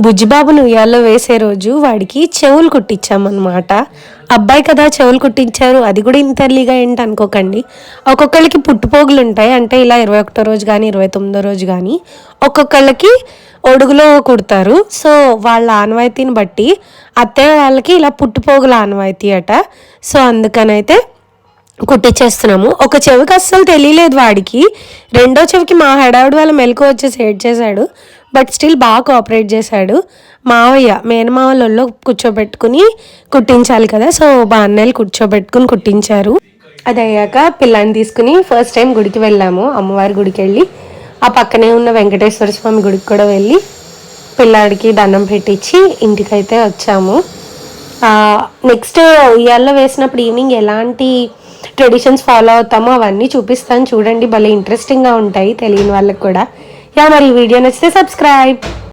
బుజ్జిబాబును ఉయ్యాల్లో వేసే రోజు వాడికి చెవులు కుట్టించామన్నమాట. అబ్బాయి కదా చెవులు కుట్టించారు అది కూడా ఇంత ఎర్లీగా ఏంటి అనుకోకండి ఒక్కొక్కరికి పుట్టుపోగులు ఉంటాయి అంటే ఇలా ఇరవై ఒకటో రోజు కానీ ఇరవై తొమ్మిదో రోజు కానీ ఒక్కొక్కళ్ళకి ఒడుగులో కుడతారు. సో వాళ్ళ ఆనవాయితీని బట్టి అత్తయ్య వాళ్ళకి ఇలా పుట్టుపోగుల ఆనవాయితీ అట. సో అందుకనైతే కుట్టించేస్తున్నాము ఒక చెవికి అస్సలు తెలియలేదు వాడికి. రెండో చెవికి మా హడావుడి వాళ్ళ మెలకు వచ్చేసి ఏడ్ చేశాడు బట్ స్టిల్ బాగా కోఆపరేట్ చేశాడు. మావయ్య మేనమావలలో కూర్చోబెట్టుకుని కుట్టించాలి కదా. సో మా అన్నయ్యలు కూర్చోబెట్టుకుని కుట్టించారు. అది అయ్యాక పిల్లాన్ని తీసుకుని ఫస్ట్ టైం గుడికి వెళ్ళాము. అమ్మవారి గుడికి వెళ్ళి ఆ పక్కనే ఉన్న వెంకటేశ్వర స్వామి గుడికి కూడా వెళ్ళి పిల్లాడికి దండం పెట్టించి ఇంటికైతే వచ్చాము. నెక్స్ట్ ఉయ్యాల్లో వేసినప్పుడు ఈవినింగ్ ఎలాంటి ట్రెడిషన్స్ ఫాలో అవుతామో అవన్నీ చూపిస్తాను. చూడండి భలే ఇంట్రెస్టింగ్గా ఉంటాయి తెలియని వాళ్ళకి కూడా. యా మరి ఈ వీడియో నచ్చితే సబ్స్క్రైబ్